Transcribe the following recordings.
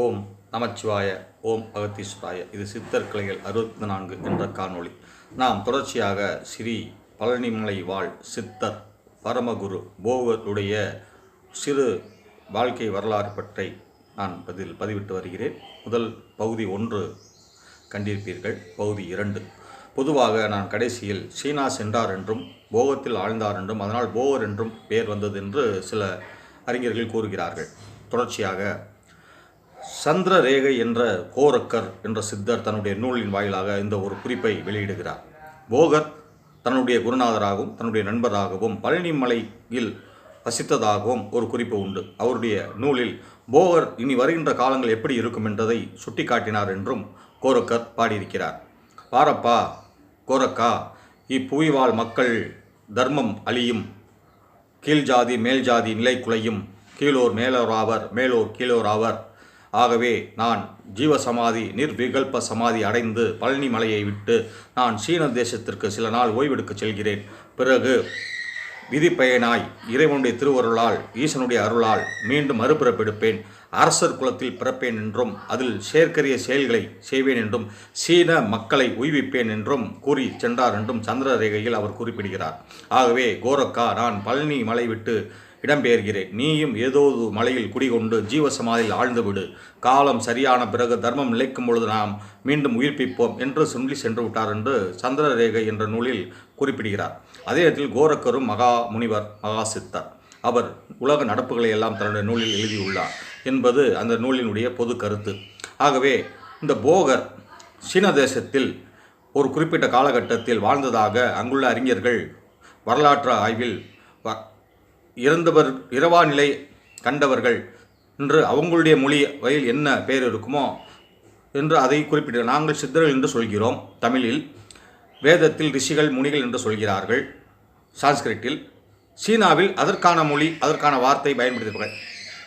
ஓம் நமச்சிவாய ஓம் அகத்தீஸ்வராய. இது சித்தர் கிளைகள் அறுபத்தி நான்கு என்ற காணொளி. நாம் தொடர்ச்சியாக ஸ்ரீ பழனிமலை வாழ் சித்தர் பரமகுரு போகருடைய சிறு வாழ்க்கை வரலாறு பற்றி நான் பதில் பதிவிட்டு வருகிறேன். முதல் பகுதி ஒன்று கண்டிருப்பீர்கள். பகுதி இரண்டு. பொதுவாக நான் கடைசியில் சீனா சென்றார் என்றும் போகத்தில் ஆழ்ந்தார் என்றும் அதனால் போகர் என்றும் பெயர் வந்தது என்று சில அறிஞர்கள் கூறுகிறார்கள். தொடர்ச்சியாக சந்திர ரேகை என்ற கோரக்கர் என்ற சித்தர் தன்னுடைய நூலின் வாயிலாக இந்த ஒரு குறிப்பை வெளியிடுகிறார். போகர் தன்னுடைய குருநாதராகவும் தன்னுடைய நண்பராகவும் பழனிமலையில் வசித்ததாகவும் ஒரு குறிப்பு உண்டு. அவருடைய நூலில் போகர் இனி வருகின்ற காலங்கள் எப்படி இருக்கும் என்றதை சுட்டிக்காட்டினார் என்றும் கோரக்கர் பாடியிருக்கிறார். பாரப்பா கோரக்கா இப்புவிவாழ் மக்கள் தர்மம் அழியும். கீழ் ஜாதி மேல் ஜாதி நிலை குலையும். கீழோர் மேலோராவர் மேலோர் கீழோராவர். ஆகவே நான் ஜீவசமாதி நிர்விகல்ப சமாதி அடைந்து பழனி மலையை விட்டு நான் சீன தேசத்திற்கு சில நாள் ஓய்வெடுக்கச் செல்கிறேன். பிறகு விதிப்பயனாய் இறைவனுடைய திருவருளால் ஈசனுடைய அருளால் மீண்டும் மறுபிறப்பெடுப்பேன் அரசர் குலத்தில் பிறப்பேன் என்றும் அதில் செயற்கரிய செயல்களை செய்வேன் என்றும் சீன மக்களை உய்விப்பேன் என்றும் கூறி சென்றார் என்றும் சந்திர ரேகையில் அவர் குறிப்பிடுகிறார். ஆகவே கோரக்கா நான் பழனி மலை விட்டு இடம்பெயர்கிறேன். நீயும் ஏதோ மலையில் குடிகொண்டு ஜீவசமாதியில் ஆழ்ந்துவிடு. காலம் சரியான பிறகு தர்மம் நிலைக்கும் பொழுது நாம் மீண்டும் உயிர்ப்பிப்போம் என்று சொல்லி சென்று விட்டார் என்று சந்திரரேகை என்ற நூலில் குறிப்பிடுகிறார். அதே இடத்தில் கோரக்கரும் மகா முனிவர் மகா சித்தர். அவர் உலக நடப்புகளை எல்லாம் தன்னுடைய நூலில் எழுதியுள்ளார் என்பது அந்த நூலினுடைய பொது கருத்து. ஆகவே இந்த போகர் சீன தேசத்தில் ஒரு குறிப்பிட்ட காலகட்டத்தில் வாழ்ந்ததாக அங்குள்ள அறிஞர்கள் வரலாற்று ஆய்வில் இறந்தவர் இரவா நிலை கண்டவர்கள். என்று அவங்களுடைய மொழி வகையில் என்ன பெயர் இருக்குமோ என்று அதை குறிப்பிட்டு நாங்கள் சித்தர்கள் என்று சொல்கிறோம். தமிழில் வேதத்தில் ரிஷிகள் முனிகள் என்று சொல்கிறார்கள். சான்ஸ்கிரிட்டில் சீனாவில் அதற்கான மொழி அதற்கான வார்த்தை பயன்படுத்துகிறார்கள்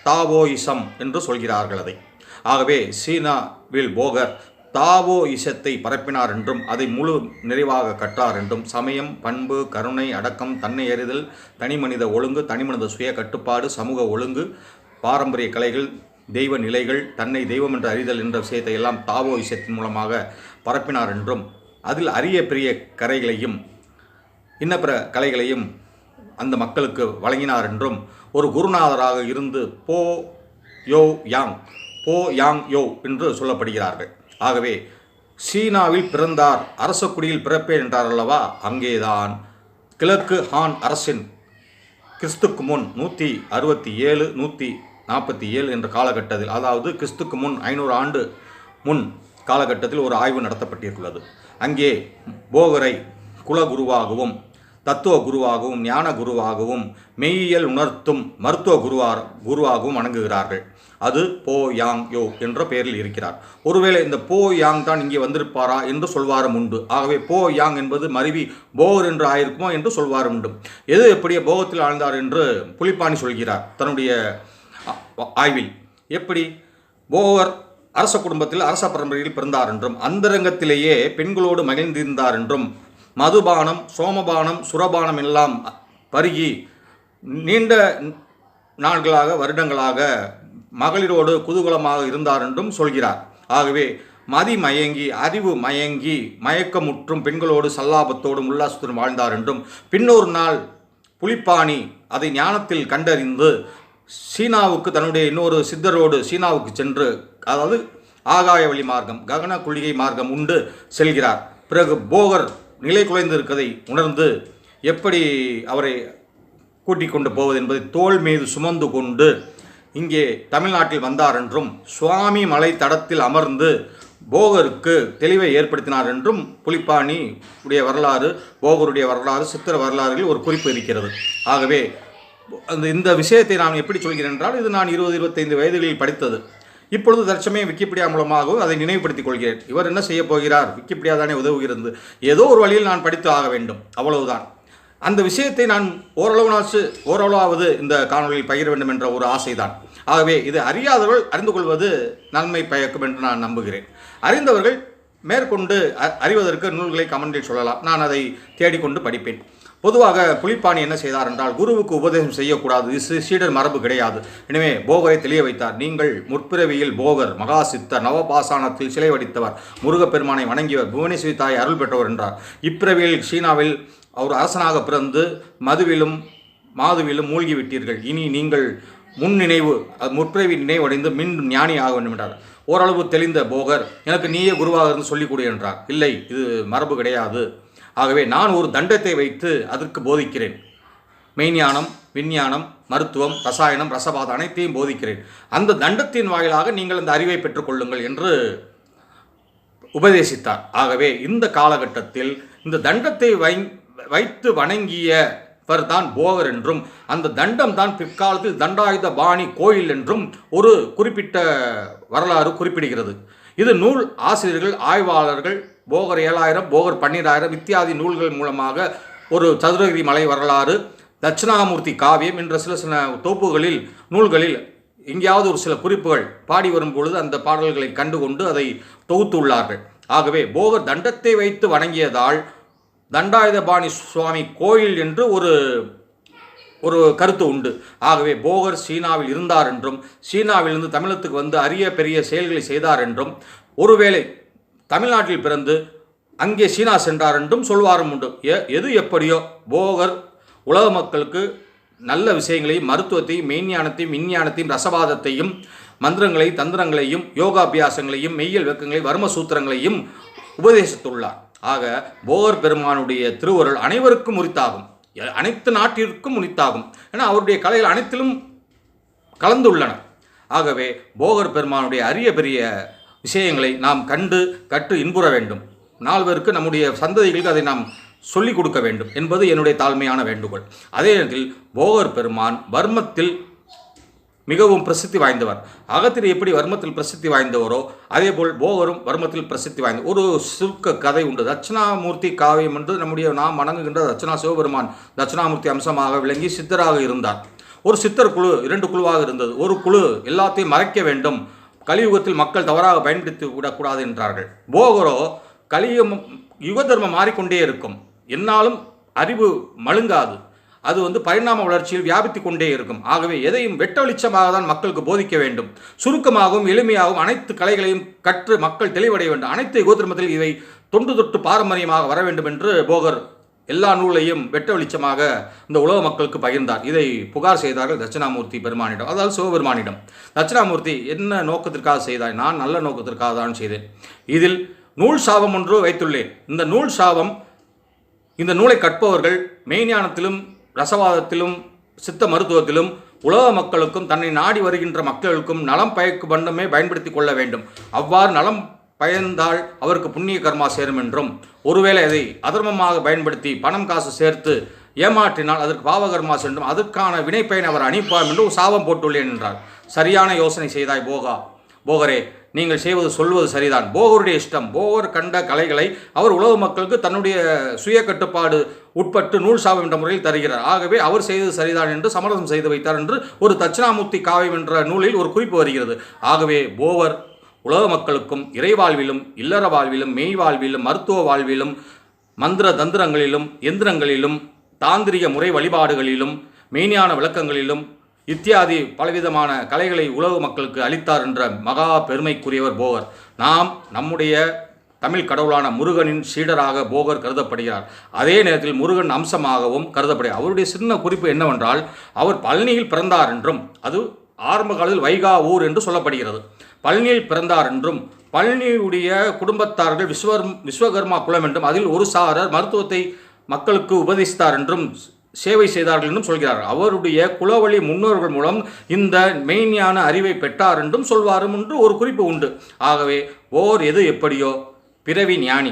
தாவோயிசம் என்று சொல்கிறார்கள் அதை. ஆகவே சீனாவில் போகர் தாவோ இசத்தை பரப்பினார் என்றும் அதை முழு நிறைவாக கற்றார் என்றும் சமயம் பண்பு கருணை அடக்கம் தன்னை அறிதல் தனிமனித ஒழுங்கு தனிமனித சுய கட்டுப்பாடு சமூக ஒழுங்கு பாரம்பரிய கலைகள் தெய்வ நிலைகள் தன்னை தெய்வம் என்று அறிதல் என்ற விஷயத்தை எல்லாம் தாவோ இசத்தின் மூலமாக பரப்பினார் என்றும் அதில் அரிய பெரிய கரைகளையும் இன்னப்பிற கலைகளையும் அந்த மக்களுக்கு வழங்கினார் என்றும் ஒரு குருநாதராக இருந்து போ யோ யாங் போ யாங் யோ என்று சொல்லப்படுகிறார்கள். ஆகவே சீனாவில் பிறந்தார் அரச குடியில் பிறப்பேன் என்றார் அல்லவா அங்கேதான். கிழக்கு ஹான் அரசின் கிறிஸ்துக்கு முன் நூற்றி அறுபத்தி ஏழு நூற்றி நாற்பத்தி ஏழு என்ற காலகட்டத்தில் அதாவது கிறிஸ்துக்கு முன் ஐநூறு ஆண்டு முன் காலகட்டத்தில் ஒரு ஆய்வு நடத்தப்பட்டிருக்கிறது. அங்கே போகரை குலகுருவாகவும் தத்துவ குருவாகவும் ஞான குருவாகவும் மெய்யியல் உணர்த்தும் மருத்துவ குருவார் குருவாகவும் வணங்குகிறார்கள். அது போ யாங் யோ என்ற பெயரில் இருக்கிறார். ஒருவேளை இந்த போ யாங் தான் இங்கே வந்திருப்பாரா என்று சொல்வாரும் உண்டு. ஆகவே போ யாங் என்பது மருவி போர் என்று ஆயிருக்குமோ என்று சொல்வாரும் உண்டு. எது எப்படியே போகத்தில் ஆழ்ந்தார் என்று புலிப்பாணி சொல்கிறார் தன்னுடைய ஆய்வில். எப்படி? போவர் அரச குடும்பத்தில் அரச பரம்பரையில் பிறந்தார் என்றும் அந்தரங்கத்திலேயே பெண்களோடு மகிழ்ந்திருந்தார் என்றும் மதுபானம் சோமபானம் சுரபானம் எல்லாம் பருகி நீண்ட நாட்களாக வருடங்களாக மகளிரோடு குதூகலமாக இருந்தார் என்றும் சொல்கிறார். ஆகவே மதி மயங்கி அறிவு மயங்கி மயக்கமுற்றும் பெண்களோடு சல்லாபத்தோடும் உல்லாசத்துடன் வாழ்ந்தார் என்றும் பின்னொரு நாள் புலிப்பாணி அதை ஞானத்தில் கண்டறிந்து சீனாவுக்கு தன்னுடைய இன்னொரு சித்தரோடு சீனாவுக்கு சென்று அதாவது ஆகாய வழி மார்க்கம் ககன குளிகை மார்க்கம் உண்டு செல்கிறார். பிறகு போகர் நிலை குலைந்திருக்கதை உணர்ந்து எப்படி அவரை கூட்டிக் கொண்டு போவது என்பதை தோள் மீது சுமந்து கொண்டு இங்கே தமிழ்நாட்டில் வந்தார் என்றும் சுவாமி மலை தடத்தில் அமர்ந்து போகருக்கு தெளிவை ஏற்படுத்தினார் என்றும் புலிப்பாணி உடைய வரலாறு போகருடைய வரலாறு சித்திர வரலாறுகளில் ஒரு குறிப்பு இருக்கிறது. ஆகவே அந்த இந்த விஷயத்தை நான் எப்படி சொல்கிறேன் என்றால் இது நான் இருபது இருபத்தைந்து வயதுகளில் படித்தது. இப்பொழுது தற்சமயம் விக்கிபீடியா மூலமாகவும் அதை நினைவுபடுத்திக் கொள்கிறேன். இவர் என்ன செய்ய போகிறார்? விக்கிபீடியா தானே உதவுகிறது. ஏதோ ஒரு வழியில் நான் படித்து ஆக வேண்டும். அவ்வளவுதான். அந்த விஷயத்தை நான் ஓரளவுனாச்சு ஓரளவாவது இந்த காணொலியில் பகிர வேண்டும் என்ற ஒரு ஆசைதான். ஆகவே இது அறியாதவர்கள் அறிந்து கொள்வது நன்மை பயக்கும் என்று நான் நம்புகிறேன். அறிந்தவர்கள் மேற்கொண்டு அறிவதற்கு நூல்களை கமெண்டில் சொல்லலாம். நான் அதை தேடிக்கொண்டு படிப்பேன். பொதுவாக புலிப்பாணி என்ன செய்தார் என்றால் குருவுக்கு உபதேசம் செய்யக்கூடாது சீடர் மரபு கிடையாது. எனவே போகரை தெளிய வைத்தார். நீங்கள் முற்பிறவியில் போகர் மகா சித்தர் நவபாசானத்தில் சிலை வடித்தவர் முருகப்பெருமானை வணங்கியவர் புவனேஸ்வரி தாய் அருள் பெற்றவர் என்றார். இப்பிறவியில் சீனாவில் அவர் அரசனாக பிறந்து மதுவிலும் மாதுவிலும் மூழ்கிவிட்டீர்கள். இனி நீங்கள் முன் நினைவு முற்பிறவி நினைவடைந்து மீண்டும் ஞானி ஆக வேண்டும் என்றார். ஓரளவு தெளிந்த போகர் எனக்கு நீயே குருவாக இருந்து சொல்லிக் கொடு என்றார். இல்லை இது மரபு கிடையாது. ஆகவே நான் ஒரு தண்டத்தை வைத்து அதற்கு போதிக்கிறேன். மெய்ஞானம் விஞ்ஞானம் மருத்துவம் ரசாயனம் ரசபாதம் அனைத்தையும் போதிக்கிறேன். அந்த தண்டத்தின் வாயிலாக நீங்கள் அந்த அறிவை பெற்றுக்கொள்ளுங்கள் என்று உபதேசித்தார். ஆகவே இந்த காலகட்டத்தில் இந்த தண்டத்தை வை வைத்து வணங்கியவர் தான் போகர் என்றும் அந்த தண்டம் தான் பிற்காலத்தில் தண்டாயுத பாணி கோயில் என்றும் ஒரு குறிப்பிட்ட வரலாறு குறிப்பிடுகிறது. இது நூல் ஆசிரியர்கள் ஆய்வாளர்கள் போகர் ஏழாயிரம் போகர் பன்னிராயிரம் இத்தியாதி நூல்கள் மூலமாக ஒரு சதுரகிரி மலை வரலாறு தட்சிணாமூர்த்தி காவியம் என்ற சில சில தொகுப்புகளில் நூல்களில் எங்கேயாவது ஒரு சில குறிப்புகள் பாடி வரும் பொழுது அந்த பாடல்களை கண்டுகொண்டு அதை தொகுத்துள்ளார்கள். ஆகவே போகர் தண்டத்தை வைத்து வணங்கியதால் தண்டாயுதபாணி சுவாமி கோயில் என்று ஒரு ஒரு கருத்து உண்டு. ஆகவே போகர் சீனாவில் இருந்தார் என்றும் சீனாவிலிருந்து தமிழகத்துக்கு வந்து அரிய பெரிய செயல்களை செய்தார் என்றும் ஒருவேளை தமிழ்நாட்டில் பிறந்து அங்கே சீனா சென்றார் என்றும் சொல்வாரும் உண்டு. எ எது எப்படியோ போகர் உலக மக்களுக்கு நல்ல விஷயங்களையும் மருத்துவத்தையும் மெய்ஞானத்தையும் விஞ்ஞானத்தையும் ரசவாதத்தையும் மந்திரங்களை தந்திரங்களையும் யோகாபியாசங்களையும் மெய்யல் வெக்கங்களை வர்ம சூத்திரங்களையும் உபதேசித்துள்ளார். ஆக போகர் பெருமானுடைய திருவருள் அனைவருக்கும் உரித்தாகும். அனைத்து நாட்டிற்கும் உனித்தாகும். ஏன்னா அவருடைய கலைகள் அனைத்திலும் கலந்துள்ளன. ஆகவே போகர் பெருமானுடைய அரிய பெரிய விஷயங்களை நாம் கண்டு கற்று இன்புற வேண்டும். நால்வருக்கு நம்முடைய சந்ததிகளுக்கு அதை நாம் சொல்லிக் கொடுக்க வேண்டும் என்பது என்னுடைய தாழ்மையான வேண்டுகோள். அதே நேரத்தில் போகர் பெருமான் பர்மத்தில் மிகவும் பிரசித்தி வாய்ந்தவர். அகத்திரி எப்படி வர்மத்தில் பிரசித்தி வாய்ந்தவரோ அதேபோல் போகரும் வர்மத்தில் பிரசித்தி வாய்ந்த ஒரு சுருக்க கதை உண்டு. தட்சிணாமூர்த்தி காவியம் என்று நம்முடைய நாம் வணங்குகின்ற தட்சிணா சிவபெருமான் தட்சிணாமூர்த்தி அம்சமாக விளங்கி சித்தராக இருந்தார். ஒரு சித்தர் குழு இரண்டு குழுவாக இருந்தது. ஒரு குழு எல்லாத்தையும் மறைக்க வேண்டும். கலியுகத்தில் மக்கள் தவறாக பயன்படுத்தி விடக்கூடாது என்றார்கள். போகரோ கலியுகம் யுக தர்மம் மாறிக்கொண்டே இருக்கும். என்னாலும் அறிவு மழுங்காது. அது வந்து பரிணாம வளர்ச்சியில் வியாபித்து கொண்டே இருக்கும். ஆகவே எதையும் வெட்ட வெளிச்சமாக தான் மக்களுக்கு போதிக்க வேண்டும். சுருக்கமாகவும் எளிமையாகவும் அனைத்து கலைகளையும் கற்று மக்கள் தெளிவடைய வேண்டும். அனைத்து யுகதர்மத்தில் இவை தொன்று தொட்டு பாரம்பரியமாக வர வேண்டும் என்று போகர் எல்லா நூலையும் வெட்ட வெளிச்சமாக இந்த உலக மக்களுக்கு பகிர்ந்தார். இதை புகார் செய்தார்கள் தட்சிணாமூர்த்தி பெருமானிடம். அதாவது சிவபெருமானிடம். தட்சிணாமூர்த்தி என்ன நோக்கத்திற்காக செய்தாய்? நான் நல்ல நோக்கத்திற்காக தான் செய்தேன். இதில் நூல் சாபம் ஒன்று வைத்துள்ளேன். இந்த நூல் சாபம் இந்த நூலை கற்பவர்கள் மெய்ஞானத்திலும் ரசவாதத்திலும் சித்த மருத்துவத்திலும் உலக மக்களுக்கும் தன்னை நாடி வருகின்ற மக்களுக்கும் நலம் பயக்கு பண்டமே பயன்படுத்தி கொள்ள வேண்டும். அவ்வாறு நலம் பயந்தால் அவருக்கு புண்ணிய கர்மா சேரும் என்றும் ஒருவேளை அதை அதர்மமாக பயன்படுத்தி பணம் காசு சேர்த்து ஏமாற்றினால் அதற்கு பாவகர்மா சென்றும் அதற்கான வினைப்பயன் அவர் அணிப்பார் என்று சாபம் போட்டுள்ளேன் என்றார். சரியான யோசனை செய்தாய் போகா போகரே நீங்கள் செய்வது சொல்வது சரிதான். போகருடைய இஷ்டம் போகர் கண்ட கலைகளை அவர் உலக மக்களுக்கு தன்னுடைய சுய கட்டுப்பாடு உட்பட்டு நூல் சாபம் என்ற முறையில் தருகிறார். ஆகவே அவர் செய்தது சரிதான் என்று சமரசம் செய்து வைத்தார் என்று ஒரு தட்சிணாமூர்த்தி காவியம் என்ற நூலில் ஒரு குறிப்பு வருகிறது. ஆகவே போவர் உலக மக்களுக்கும் இறைவாழ்விலும் இல்லற வாழ்விலும் மெய் வாழ்விலும் மருத்துவ வாழ்விலும் மந்திர தந்திரங்களிலும் எந்திரங்களிலும் தாந்திரிக முறை வழிபாடுகளிலும் மெய்ஞான விளக்கங்களிலும் இத்தியாதி பலவிதமான கலைகளை உலக மக்களுக்கு அளித்தார் என்ற மகா பெருமைக்குரியவர் போவர். நாம் நம்முடைய தமிழ் கடவுளான முருகனின் சீடராக போகர் கருதப்படுகிறார். அதே நேரத்தில் முருகன் அம்சமாகவும் கருதப்படுகிறார். அவருடைய சின்ன குறிப்பு என்னவென்றால் அவர் பழனியில் பிறந்தார் என்றும் அது ஆரம்ப காலத்தில் வைகா ஊர் என்று சொல்லப்படுகிறது. பழனியில் பிறந்தார் என்றும் பழனியுடைய குடும்பத்தார்கள் விஸ்வர் விஸ்வகர்மா குலம் என்றும் அதில் ஒரு சாரர் மருத்துவத்தை மக்களுக்கு உபதேசித்தார் என்றும் சேவை செய்தார்கள் என்றும் சொல்கிறார். அவருடைய குலவழி முன்னோர்கள் மூலம் இந்த மெய்ஞான அறிவை பெற்றார் என்றும் சொல்வாரும் என்று ஒரு குறிப்பு உண்டு. ஆகவே ஓர் எது எப்படியோ பிறவி ஞானி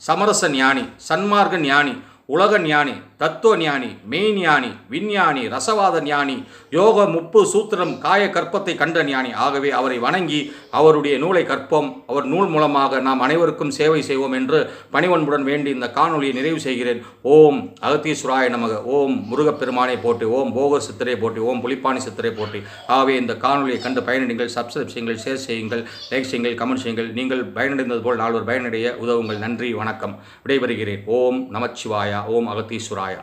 சமரச ஞானி சன்மார்க்க ஞானி உலக ஞானி தத்துவ ஞானி மெய் ஞானி விஞ்ஞானி ரசவாத ஞானி யோக முப்பு சூத்திரம் காய கற்பத்தை கண்ட ஞானி ஆகவே அவரை வணங்கி அவருடைய நூலை கற்போம். அவர் நூல் மூலமாக நாம் அனைவருக்கும் சேவை செய்வோம் என்று பணிவன்புடன் வேண்டி இந்த காணொலியை நிறைவு செய்கிறேன். ஓம் அகத்தீஸ்வராய நமக. ஓம் முருகப்பெருமானை போட்டி ஓம் போகர் சித்திரை போட்டி ஓம் புலிப்பாணி சித்திரை போட்டி ஆகவே இந்த காணொலியை கண்டு பயனடைங்கள் சப்ஸ்கிரைப் செய்யுங்கள் ஷேர் செய்யுங்கள் லைக் செய்யுங்கள் கமெண்ட் செய்யுங்கள். நீங்கள் பயனடைந்தது போல் நால்வர் பயனடைய உதவுங்கள். நன்றி வணக்கம். விடைபெறுகிறேன். ஓம் நமச்சிவாயா. ஓம் அகத்தீஸ்வராய.